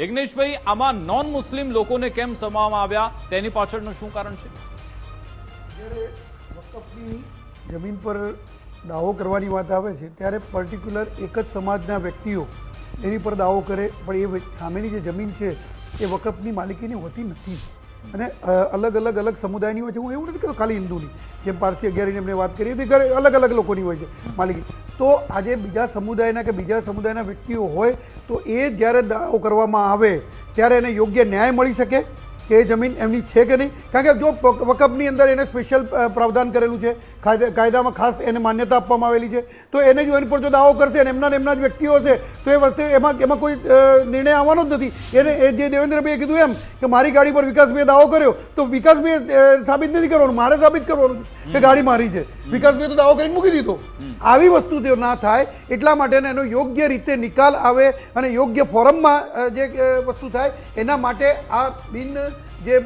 યજ્ઞેશભાઈ, આમાં નોન મુસ્લિમ લોકોને કેમ સમાવવામાં આવ્યા? તેની પાછળનું શું કારણ છે? જ્યારે વકફની જમીન પર દાવો કરવાની વાત આવે છે, ત્યારે પર્ટિક્યુલર એક જ સમાજના વ્યક્તિઓ એની પર દાવો કરે, પણ એ સામેની જે જમીન છે, એ વકફની માલિકીની હોતી નથી. અને અલગ અલગ અલગ સમુદાયની હોય છે. હું એવું નથી કહેતો ખાલી હિન્દુની. જેમ પારસી અગિયારીની એમને વાત કરી હતી ઘરે અલગ અલગ લોકોની હોય છે, માલિકી. તો આજે બીજા સમુદાયના કે બીજા સમુદાયના વ્યક્તિઓ હોય તો એ જ્યારે દાવો કરવામાં આવે, ત્યારે એને યોગ્ય ન્યાય મળી શકે કે જમીન એમની છે કે નહીં? કારણ કે જો વક- વકફની અંદર એને સ્પેશિયલ પ્રાવધાન કરેલું છે કાયદામાં ખાસ એને માન્યતા આપવામાં આવેલી છે, તો એને જો એની પર જો દાવો કરશે અને એમના એમના જ વ્યક્તિઓ છે તો એ વખતે એમાં એમાં કોઈ નિર્ણય આવવાનો જ નથી. એને, એ જે દેવેન્દ્રભાઈએ કીધું એમ કે મારી ગાડી પર વિકાસભાઈએ દાવો કર્યો, તો વિકાસભાઈએ સાબિત નથી કરવાનું, મારે સાબિત કરવાનું કે ગાડી મારી છે. વિકાસભાઈએ તો દાવો કરીને મૂકી દીધો. આવી વસ્તુ તેઓ ના થાય એટલા માટે એનો યોગ્ય રીતે નિકાલ આવે અને યોગ્ય ફોરમમાં જે વસ્તુ થાય એના માટે આ બિન જે